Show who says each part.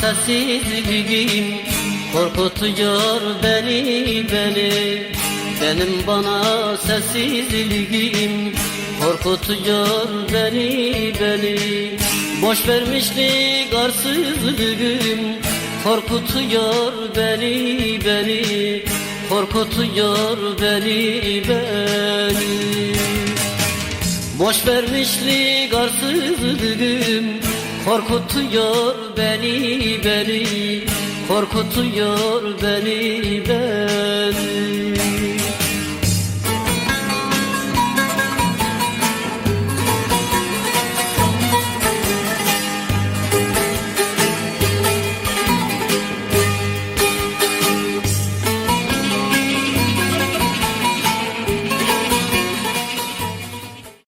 Speaker 1: sessizliğim Korkutuyor beni beni. Benim bana sessizliğim Korkutuyor beni beni. Boş vermişlik arsızlığım Korkutuyor beni beni. Korkutuyor beni beni. Boş vermişlik arsızlığım Korkutuyor beni beni. Korkutuyor beni beni